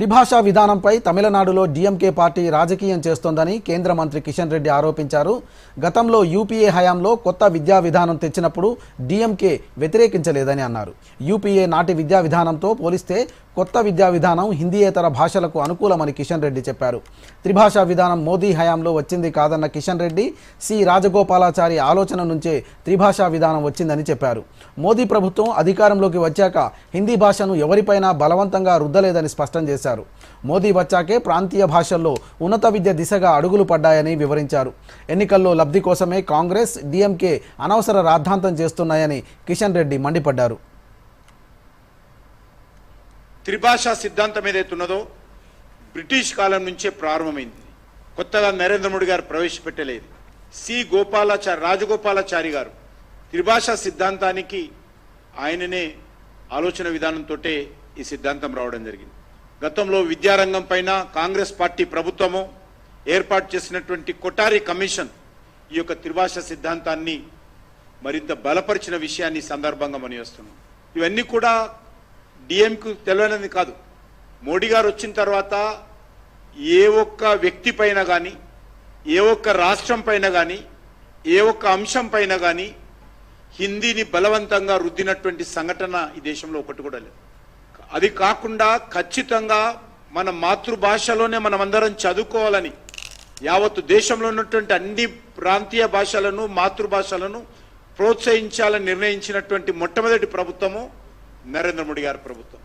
త్రిభాషా విధానంపై తమిళనాడులో DMK party రాజకీయం చేస్తోందని కేంద్ర మంత్రి కిషన్ రెడ్డి ఆరోపించారు. గతంలో యూపీఏ హయాంలో కొత్త విద్యా విధానం తెచ్చినప్పుడు డీఎంకే వ్యతిరేకించలేదని అన్నారు. యూపీఏ నాటి విద్యా విధానంతో పోలిస్తే కొత్త విద్యా విధానం హిందీయేతర భాషలకు అనుకూలమని కిషన్ రెడ్డి చెప్పారు. త్రిభాషా విధానం మోదీ హయాంలో వచ్చింది కాదన్న కిషన్ రెడ్డి సి. రాజగోపాలాచారి ఆలోచన నుంచే త్రిభాషా విధానం వచ్చిందని చెప్పారు. మోదీ ప్రభుత్వం అధికారంలోకి వచ్చాక హిందీ భాషను ఎవరిపైనా బలవంతంగా రుద్దలేదని స్పష్టం చేశారు. మోదీ వచ్చాకే ప్రాంతీయ భాషల్లో ఉన్నత విద్య దిశగా అడుగులు పడ్డాయని వివరించారు. ఎన్నికల్లో లబ్ధి కోసమే కాంగ్రెస్ డిఎంకే అనవసర రాద్ధాంతం చేస్తున్నాయని కిషన్ రెడ్డి మండిపడ్డారు. త్రిభాషా సిద్ధాంతం ఏదైతే ఉన్నదో బ్రిటిష్ కాలం నుంచే ప్రారంభమైంది. కొత్తగా నరేంద్ర మోడీ గారు ప్రవేశపెట్టలేదు. సి. గోపాలాచారి రాజగోపాలాచారి గారు త్రిభాషా సిద్ధాంతానికి ఆయననే ఆలోచన విధానంతో ఈ సిద్ధాంతం రావడం జరిగింది. గతంలో విద్యారంగం పైన కాంగ్రెస్ పార్టీ ప్రభుత్వము ఏర్పాటు చేసినటువంటి కొటారి కమిషన్ ఈ యొక్క త్రిభాషా సిద్ధాంతాన్ని మరింత బలపరిచిన విషయాన్ని సందర్భంగా మనం వస్తున్నాం ఇవన్నీ కూడా డిఎంకు తెలియనిది కాదు. మోడీ గారు వచ్చిన తర్వాత ఏ ఒక్క వ్యక్తి పైన కానీ ఏ ఒక్క రాష్ట్రం పైన కానీ ఏ ఒక్క అంశం పైన కానీ హిందీని బలవంతంగా రుద్దినటువంటి సంఘటన ఈ దేశంలో ఒకటి కూడా లేదు. అది కాకుండా ఖచ్చితంగా మన మాతృభాషలోనే మనం అందరం చదువుకోవాలని యావత్తు దేశంలో ఉన్నటువంటి అన్ని ప్రాంతీయ భాషలను మాతృభాషలను ప్రోత్సహించాలని నిర్ణయించినటువంటి మొట్టమొదటి ప్రభుత్వము నరేంద్ర మోడీ గారి ప్రభుత్వం.